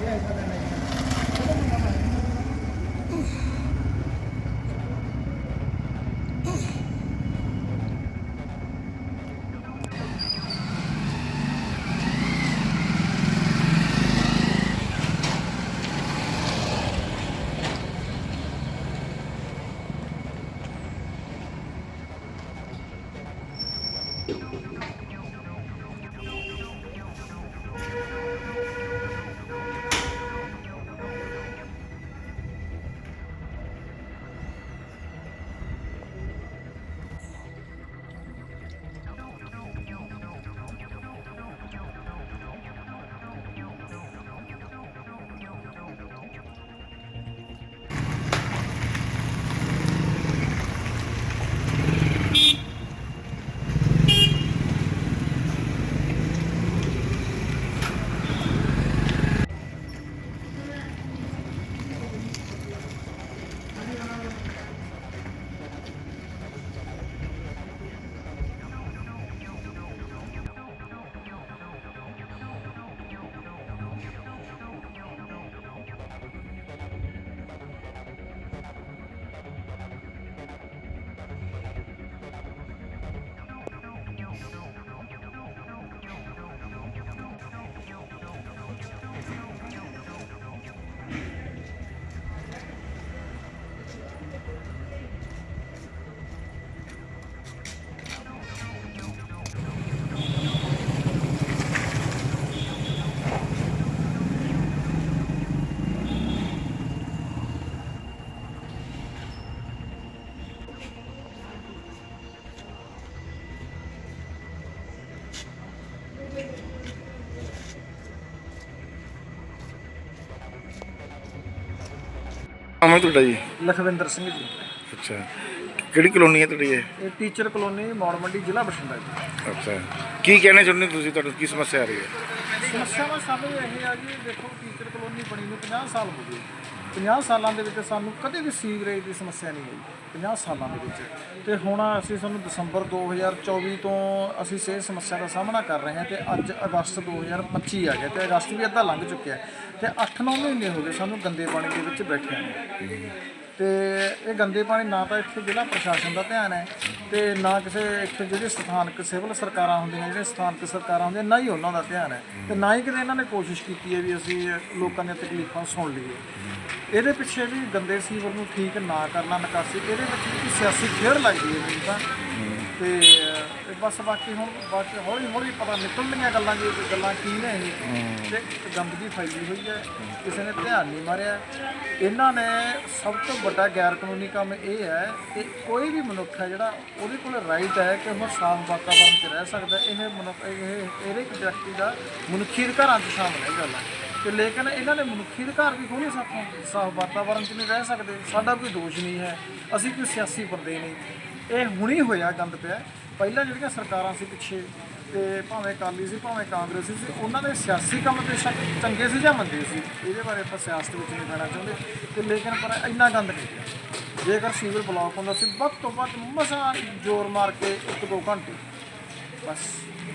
Yeah, exactly. ਆਮੇ ਤੁਹਾਡਾ ਜੀ? ਲਖਵਿੰਦਰ ਸਿੰਘ ਜੀ। ਅੱਛਾ। ਕਿਹੜੀ ਕਲੋਨੀ ਹੈ ਤੁਹਾਡੀ ਇਹ? ਇਹ ਟੀਚਰ ਕਲੋਨੀ ਮੌੜਮੰਡੀ ਜ਼ਿਲ੍ਹਾ ਬਠਿੰਡਾ ਜੀ। ਅੱਛਾ। ਕੀ ਕਹਿਣਾ ਚਾਹੁੰਦੇ ਤੁਸੀਂ? ਤੁਹਾਨੂੰ ਕੀ ਸਮੱਸਿਆ ਆ ਰਹੀ ਹੈ? ਸਮੱਸਿਆਵਾਂ ਸਭ ਇਹ ਆ ਜੀ ਦੇਖੋ ਟੀਚਰ ਕਲੋਨੀ ਬਣੀ ਨੂੰ 50 ਸਾਲ ਹੋ ਗਏ। 50 ਸਾਲਾਂ ਦੇ ਵਿੱਚ ਸਾਨੂੰ ਕਦੇ ਵੀ ਸੀਵਰੇਜ ਦੀ ਸਮੱਸਿਆ ਨਹੀਂ ਆਈ 50 ਸਾਲਾਂ ਦੇ ਵਿੱਚ। ਤੇ ਹੁਣ ਅਸੀਂ ਸਾਨੂੰ ਦਸੰਬਰ 2024 ਤੋਂ ਅਸੀਂ ਸਿਹਤ ਸਮੱਸਿਆ ਦਾ ਸਾਹਮਣਾ ਕਰ ਰਹੇ ਹਾਂ ਤੇ ਅੱਜ ਅਗਸਤ 2025 ਆ ਗਿਆ ਤੇ ਅਗਸਤ ਵੀ ਅੱਧਾ ਲੰਘ ਚੁੱਕਿਆ ਤੇ 8-9 ਮਹੀਨੇ ਹੋ ਗਏ ਸਾਨੂੰ ਗੰਦੇ ਪਾਣੀ ਦੇ ਵਿੱਚ ਬੈਠੇ ਨੇ। ਤੇ ਇਹ ਗੰਦੇ ਪਾਣੀ ਨਾ ਤਾਂ ਇੱਥੇ ਜ਼ਿਲ੍ਹਾ ਪ੍ਰਸ਼ਾਸਨ ਦਾ ਧਿਆਨ ਹੈ ਤੇ ਨਾ ਕਿਸੇ ਇੱਥੇ ਜਿਹੜੇ ਸਥਾਨਕ ਸਿਵਲ ਸਰਕਾਰਾਂ ਹੁੰਦੀਆਂ ਜਿਹੜੀਆਂ ਸਥਾਨਕ ਸਰਕਾਰਾਂ ਹੁੰਦੀਆਂ, ਨਾ ਹੀ ਉਹਨਾਂ ਦਾ ਧਿਆਨ ਹੈ। ਤੇ ਨਾ ਹੀ ਕਿਤੇ ਇਹਨਾਂ ਨੇ ਕੋਸ਼ਿਸ਼ ਕੀਤੀ ਹੈ ਵੀ ਅਸੀਂ ਲੋਕਾਂ ਦੀਆਂ ਤਕਲੀਫਾਂ ਸੁਣ ਲਈਏ। ਇਹਦੇ ਪਿੱਛੇ ਵੀ ਗੰਦੇ ਸੀਵਰ ਨੂੰ ਠੀਕ ਨਾ ਕਰਨਾ ਨਿਕਾਸੀ ਇਹਦੇ ਵਿੱਚ ਵੀ ਸਿਆਸੀ ਖੇਡ ਲੱਗਦੀ ਹੈ ਮੈਨੂੰ ਤਾਂ। ਤੇ ਅਹ, ਬਸ ਬਾਕੀ ਹੁਣ ਬਾਕੀ ਹੌਲੀ ਹੌਲੀ ਪਤਾ ਨਿਕਲਣੀਆਂ ਗੱਲਾਂ ਜੀ ਇਹ ਗੱਲਾਂ ਕੀ ਨੇ ਇਹ। ਤੇ ਇੱਕ ਗੰਦਗੀ ਫੈਲੀ ਹੋਈ ਹੈ। ਕਿਸੇ ਨੇ ਧਿਆਨ ਨਹੀਂ ਮਾਰਿਆ। ਇਹਨਾਂ ਨੇ ਸਭ ਤੋਂ ਵੱਡਾ ਗੈਰ ਕਾਨੂੰਨੀ ਕੰਮ ਇਹ ਹੈ ਕਿ ਕੋਈ ਵੀ ਮਨੁੱਖ ਹੈ ਜਿਹੜਾ ਉਹਦੇ ਕੋਲ ਰਾਈਟ ਹੈ ਕਿ ਉਹ ਸਾਫ਼ ਵਾਤਾਵਰਣ 'ਚ ਰਹਿ ਸਕਦਾ ਇਹ ਮਨੁੱਖ ਇਹ ਇਹਦੇ ਵਿਅਕਤੀ ਦਾ ਮਨੁੱਖੀ ਅਧਿਕਾਰਾਂ 'ਚ ਸ਼ਾਮਲ ਹੈ ਗੱਲ। ਹੈ ਤੇ ਲੇਕਿਨ ਇਹਨਾਂ ਦੇ ਮਨੁੱਖੀ ਅਧਿਕਾਰ ਵੀ ਖੋਹਣੇ ਸਾਥੋਂ ਸਾਫ਼ ਵਾਤਾਵਰਣ 'ਚ ਨਹੀਂ ਰਹਿ ਸਕਦੇ, ਸਾਡਾ ਕੋਈ ਦੋਸ਼ ਨਹੀਂ ਹੈ, ਅਸੀਂ ਕੋਈ ਸਿਆਸੀ ਬੰਦੇ ਨਹੀਂ। ਇਹ ਹੁਣੀ ਹੋਇਆ ਗੰਦ ਪਿਆ। ਪਹਿਲਾਂ ਜਿਹੜੀਆਂ ਸਰਕਾਰਾਂ ਸੀ ਪਿੱਛੇ, ਤੇ ਭਾਵੇਂ ਅਕਾਲੀ ਸੀ, ਭਾਵੇਂ ਕਾਂਗਰਸੀ ਸੀ, ਉਹਨਾਂ ਦੇ ਸਿਆਸੀ ਕੰਮ ਤੇ ਸ਼ੱਕ ਚੰਗੇ ਸੀ ਜਾਂ ਮੰਦੇ ਸੀ, ਇਹਦੇ ਬਾਰੇ ਆਪਾਂ ਸਿਆਸਤ ਵਿੱਚ ਨਹੀਂ ਕਹਿਣਾ ਚਾਹੁੰਦੇ। ਤੇ ਲੇਕਿਨ ਪਰ ਇੰਨਾ ਗੰਦ ਨਹੀਂ ਪਿਆ। ਜੇਕਰ ਸੀਵਰ ਬਲੌਕ ਹੁੰਦਾ ਸੀ, ਵੱਧ ਤੋਂ ਵੱਧ ਮਸਾਂ ਜ਼ੋਰ ਮਾਰ ਕੇ ਇੱਕ ਦੋ ਘੰਟੇ ਬਸ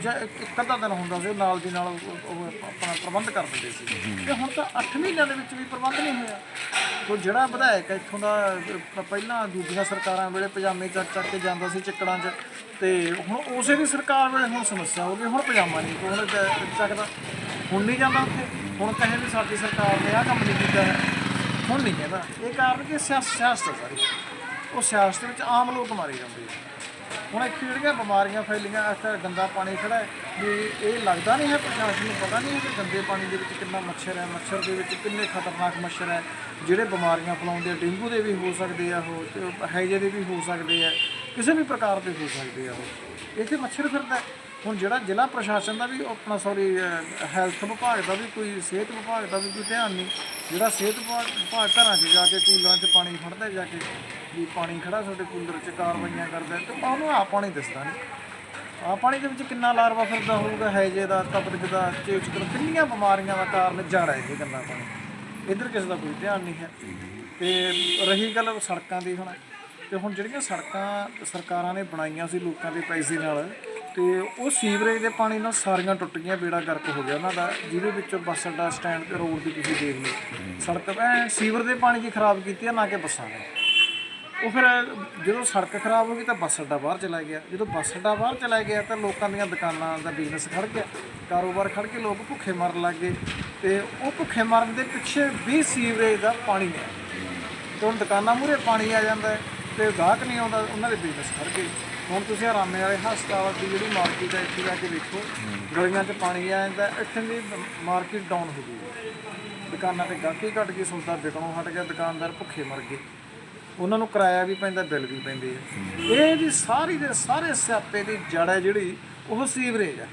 ਜਾਂ ਇੱਕ ਅੱਧਾ ਦਿਨ ਹੁੰਦਾ ਸੀ ਉਹ ਨਾਲ ਦੀ ਨਾਲ ਉਹ- ਉਹ ਆਪਣਾ ਪ੍ਰਬੰਧ ਕਰ ਦਿੰਦੇ ਸੀ। ਤੇ ਹੁਣ ਤਾਂ 8 ਮਹੀਨਿਆਂ ਦੇ ਵਿੱਚ ਵੀ ਪ੍ਰਬੰਧ ਨਹੀਂ ਹੋਇਆ। ਤੋ ਜਿਹੜਾ ਵਿਧਾਇਕ ਹੈ ਇੱਥੋਂ ਦਾ ਅਹ, ਪਹਿਲਾਂ ਦੂਜੀਆਂ ਸਰਕਾਰਾਂ ਵੇਲੇ ਪਜਾਮੇ ਚੱਕ ਚੱਕ ਕੇ ਜਾਂਦਾ ਸੀ ਚੱਕੜਾਂ 'ਚ। ਤੇ ਹੁਣ ਉਸੇ ਦੀ ਸਰਕਾਰ ਵੇਲੇ ਹੁਣ ਸਮੱਸਿਆ ਹੋ ਗਈ ਹੁਣ ਪਜਾਮਾ ਨਹੀਂ ਹੁਣ ਚ- ਚੱਕਦਾ। ਹੁਣ ਨਹੀਂ ਜਾਂਦਾ ਉੱਥੇ। ਹੁਣ ਕਹੇ ਵੀ ਸਾਡੀ ਸਰਕਾਰ ਨੇ ਆਹ ਕੰਮ ਨਹੀਂ ਕੀਤਾ ਹੈ। ਹੁਣ ਨਹੀਂ ਕਹਿੰਦਾ। ਇਹ ਕਾਰਨ ਕਿ ਸਿਆਸ- ਸਿਆਸਤ ਹੈ ਸਾਰੀ। ਉਹ ਸਿਆਸਤ ਵਿੱਚ ਆਮ ਲੋਕ ਮਾਰੇ ਜਾਂਦੇ ਆ। ਹੁਣ ਇੱਥੇ ਜਿਹੜੀਆਂ ਬਿਮਾਰੀਆਂ ਫੈਲੀਆਂ, ਇਸ ਤਰ੍ਹਾਂ ਗੰਦਾ ਪਾਣੀ ਖੜਾ ਹੈ, ਵੀ ਇਹ ਲੱਗਦਾ ਨਹੀਂ ਹੈ ਪ੍ਰਸ਼ਾਸਨ ਨੂੰ ਪਤਾ ਨਹੀਂ ਹੈ ਕਿ ਗੰਦੇ ਪਾਣੀ ਦੇ ਵਿੱਚ ਕਿੰਨਾ ਮੱਛਰ ਹੈ, ਮੱਛਰ ਦੇ ਵਿੱਚ ਕਿੰਨੇ ਖਤਰਨਾਕ ਮੱਛਰ ਹੈ, ਜਿਹੜੇ ਬਿਮਾਰੀਆਂ ਫੈਲਾਉਂਦੇ ਆ, ਡੇਂਗੂ ਦੇ ਵੀ ਹੋ ਸਕਦੇ ਆ ਉਹ, ਤੇ ਹੈਜੇ ਦੇ ਵੀ ਹੋ ਸਕਦੇ ਆ, ਕਿਸੇ ਵੀ ਪ੍ਰਕਾਰ ਦੇ ਹੋ ਸਕਦੇ ਆ ਉਹ। ਇੱਥੇ ਮੱਛਰ ਫਿਰਦਾ ਹੁਣ ਜਿਹੜਾ ਜ਼ਿਲ੍ਹਾ ਪ੍ਰਸ਼ਾਸਨ ਦਾ ਵੀ ਆਪਣਾ ਸੌਰੀ ਹੈਲਥ ਵਿਭਾਗ ਦਾ ਵੀ ਕੋਈ, ਸਿਹਤ ਵਿਭਾਗ ਦਾ ਵੀ ਕੋਈ ਧਿਆਨ ਨਹੀਂ। ਜਿਹੜਾ ਸਿਹਤ ਵਿਭਾਗ ਵਿਭਾਗ ਘਰਾਂ 'ਚ ਜਾ ਕੇ ਕੂਲਰਾਂ 'ਚ ਪਾਣੀ ਫੜਦਾ ਜਾ ਕੇ ਵੀ ਪਾਣੀ ਖੜਾ ਸਾਡੇ ਕੂਲਰ 'ਚ ਕਾਰਵਾਈਆਂ ਕਰਦਾ ਤੇ ਉਹਨੂੰ ਆ ਪਾਣੀ ਦਿਸਦਾ ਨਹੀਂ। ਆ ਪਾਣੀ ਦੇ ਵਿੱਚ ਕਿੰਨਾ ਲਾਰਵਾ ਫਿਰਦਾ ਹੋਊਗਾ, ਹੈਜੇ ਦਾ ਤਪਦਕ ਦਾ, ਚੇਚਕ ਕਿੰਨੀਆਂ ਬਿਮਾਰੀਆਂ ਦਾ ਕਾਰਨ ਜੜ ਹੈ ਇਹ ਗੰਦਾ ਪਾਣੀ ਇੱਧਰ ਕਿਸੇ ਦਾ ਕੋਈ ਧਿਆਨ ਨਹੀਂ ਹੈ। ਤੇ ਰਹੀ ਗੱਲ ਸੜਕਾਂ ਦੀ ਹੁਣ, ਤੇ ਹੁਣ ਜਿਹੜੀਆਂ ਸੜਕਾਂ ਸਰਕਾਰਾਂ ਨੇ ਬਣਾਈਆਂ ਸੀ ਲੋਕਾਂ ਦੇ ਪੈਸੇ ਨਾਲ ਤੇ ਉਹ ਸੀਵਰੇਜ ਦੇ ਪਾਣੀ ਨਾਲ ਸਾਰੀਆਂ ਟੁੱਟ ਗਈਆਂ ਬੇੜਾ ਗਰਕ ਹੋ ਗਿਆ ਉਹਨਾਂ ਦਾ, ਜਿਹਦੇ ਵਿੱਚੋਂ ਬੱਸ ਅੱਡਾ ਸਟੈਂਡ ਤੇ ਰੋਡ ਦੀ ਤੁਸੀਂ ਦੇਖ ਲਓ। ਸੜਕ ਐ ਸੀਵਰ ਦੇ ਪਾਣੀ ਦੀ ਖਰਾਬ ਕੀਤੀ ਆ, ਨਾ ਕਿ ਬੱਸਾਂ ਨੇ ਉਹ ਫਿਰ ਜਦੋਂ ਸੜਕ ਖਰਾਬ ਹੋ ਗਈ ਤਾਂ ਬੱਸ ਅੱਡਾ ਬਾਹਰ ਚਲਾ ਗਿਆ। ਜਦੋਂ ਬੱਸ ਅੱਡਾ ਬਾਹਰ ਚਲਾ ਗਿਆ ਤਾਂ ਲੋਕਾਂ ਦੀਆਂ ਦੁਕਾਨਾਂ ਦਾ ਬਿਜ਼ਨਸ ਖੜ ਗਿਆ। ਕਾਰੋਬਾਰ ਖੜ ਕੇ ਲੋਕ ਭੁੱਖੇ ਮਰਨ ਲੱਗ ਗਏ ਤੇ ਉਹ ਭੁੱਖੇ ਮਰਨ ਦੇ ਪਿੱਛੇ ਵੀ ਸੀਵਰੇਜ ਦਾ ਪਾਣੀ ਹੈ ਤੇ ਹੁਣ ਦੁਕਾਨਾਂ ਮੂਰੇ ਪਾਣੀ ਆ ਜਾਂਦਾ ਹੈ ਤੇ ਗਾਹਕ ਨਹੀਂ ਆਉਂਦਾ, ਉਹਨਾਂ ਦੇ ਬਿਜ਼ਨਸ ਖੜ ਗਏ। ਹੁਣ ਤੁਸੀਂ ਹਰਾਮੇ ਵਾਲੇ ਹਸਪਤਾਲ ਦੀ ਜਿਹੜੀ ਮਾਰਕੀਟ ਹੈ, ਇੱਥੇ ਜਾ ਕੇ ਵੇਖੋ, ਗਲੀਆਂ 'ਚ ਪਾਣੀ ਆ ਜਾਂਦਾ, ਇੱਥੇ ਦੀ ਮਾਰਕੀਟ ਡਾਊਨ ਹੋ ਗਈ ਹੈ। ਦੁਕਾਨਾਂ ਤੇ ਗਾਹਕੀ ਘਟ ਗਈ ਸੌਦਾ ਵਿਕਣੋਂ ਹਟ ਗਿਆ, ਦੁਕਾਨਦਾਰ ਭੁੱਖੇ ਮਰ ਗਏ ਉਹਨਾਂ ਨੂੰ ਕਿਰਾਇਆ ਵੀ ਪੈਂਦਾ, ਬਿੱਲ ਵੀ ਪੈਂਦੇ ਆ ਇਹ ਦੀ ਸਾਰੀ ਦੇ ਸਾਰੇ ਸਿਆਪੇ ਦੀ ਜੜ ਹੈ ਜਿਹੜੀ, ਉਹ ਸੀਵਰੇਜ ਹੈ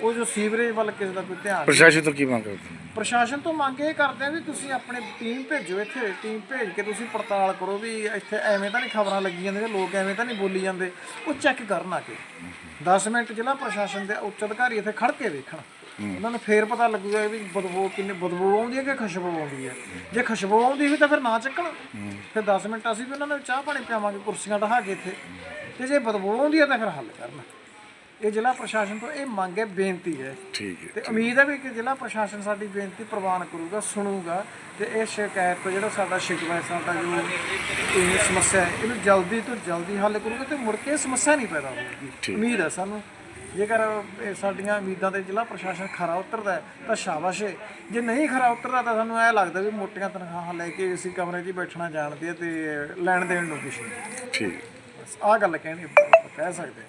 ਉਹ ਜੋ ਸੀਵਰੇਜ ਵੱਲ ਕਿਸੇ ਦਾ ਕੋਈ ਧਿਆਨ ਨਹੀਂ। ਪ੍ਰਸ਼ਾਸਨ ਤੋਂ ਕੀ ਮੰਗ ਕਰਦੇ ਹੋ? ਪ੍ਰਸ਼ਾਸਨ ਤੋਂ ਮੰਗ ਇਹ ਕਰਦੇ ਆ ਵੀ ਤੁਸੀਂ ਆਪਣੇ ਟੀਮ ਭੇਜੋ ਇੱਥੇ ਟੀਮ ਭੇਜ ਕੇ ਤੁਸੀਂ ਪੜਤਾਲ ਕਰੋ ਵੀ ਇੱਥੇ ਐਵੇਂ ਤਾਂ ਨਹੀਂ ਖਬਰਾਂ ਲੱਗੀ ਜਾਂਦੀਆਂ ਲੋਕ ਐਵੇਂ ਤਾਂ ਨਹੀਂ ਬੋਲੀ ਜਾਂਦੇ। ਉਹ ਚੈੱਕ ਕਰਨ ਆ ਕੇ। 10 ਮਿੰਟ ਜ਼ਿਲ੍ਹਾ ਪ੍ਰਸ਼ਾਸਨ ਦੇ ਉੱਚ ਅਧਿਕਾਰੀ ਇੱਥੇ ਖੜ ਕੇ ਵੇਖਣ। ਉਹਨਾਂ ਨੂੰ ਫੇਰ ਪਤਾ ਲੱਗੂਗਾ ਵੀ ਬਦਬੂ ਕਿੰਨੀ ਬਦਬੂ ਆਉਂਦੀ ਹੈ ਕਿ ਖੁਸ਼ਬੂ ਆਉਂਦੀ ਹੈ। ਜੇ ਖੁਸ਼ਬੂ ਆਉਂਦੀ ਹੋਈ ਤਾਂ ਫਿਰ ਨਾ ਚੱਕਣ। ਫਿਰ 10 ਮਿੰਟ ਅਸੀਂ ਵੀ ਉਹਨਾਂ ਨੂੰ ਚਾਹ ਪਾਣੀ ਪਿਆਵਾਂਗੇ ਕੁਰਸੀਆਂ ਢਹਾ ਕੇ ਇੱਥੇ। ਤੇ ਜੇ ਬਦਬੂ ਆਉਂਦੀ ਹੈ ਤਾਂ ਫਿਰ ਹੱਲ ਕਰਨ। ਇਹ ਜ਼ਿਲ੍ਹਾ ਪ੍ਰਸ਼ਾਸਨ ਤੋਂ ਇਹ ਮੰਗ ਹੈ ਬੇਨਤੀ ਹੈ। ਠੀਕ ਹੈ ਤੇ ਉਮੀਦ ਹੈ ਵੀ ਕਿ ਜ਼ਿਲ੍ਹਾ ਪ੍ਰਸ਼ਾਸਨ ਸਾਡੀ ਬੇਨਤੀ ਪ੍ਰਵਾਨ ਕਰੂਗਾ ਸੁਣੂਗਾ ਤੇ ਇਹ ਸ਼ਿਕਾਇਤ ਤੋਂ ਜਿਹੜਾ ਸਾਡਾ ਸ਼ਿਕਵਾ ਹੈ, ਸਾਡਾ ਜੋ ਇਹ ਸਮੱਸਿਆ ਹੈ ਇਹਨੂੰ ਜਲਦੀ ਤੋਂ ਜਲਦੀ ਹੱਲ ਕਰੂਗਾ ਤੇ ਮੁੜ ਕੇ ਇਹ ਸਮੱਸਿਆ ਨਹੀਂ ਪੈਦਾ ਹੋਊਗੀ। ਉਮੀਦ ਹੈ ਸਾਨੂੰ। ਜੇਕਰ ਇਹ ਸਾਡੀਆਂ ਉਮੀਦਾਂ ਤੇ ਜ਼ਿਲ੍ਹਾ ਪ੍ਰਸ਼ਾਸਨ ਖਰਾ ਉਤਰਦਾ ਤਾਂ ਸ਼ਾਬਾਸ਼ ਹੈ ਜੇ ਨਹੀਂ ਖਰਾ ਉਤਰਦਾ ਤਾਂ ਸਾਨੂੰ ਇਹ ਲੱਗਦਾ ਵੀ ਮੋਟੀਆਂ ਤਨਖਾਹਾਂ ਲੈ ਕੇ ਏਸੀ ਕਮਰੇ 'ਚ ਹੀ ਬੈਠਣਾ ਜਾਣਦੇ ਆ ਤੇ ਲੈਣ ਦੇਣ ਨੂੰ ਕੁਛ ਨਹੀਂ। ਠੀਕ। ਆਹ ਗੱਲ ਕਹਿਣੀ ਕਹਿ ਸਕਦੇ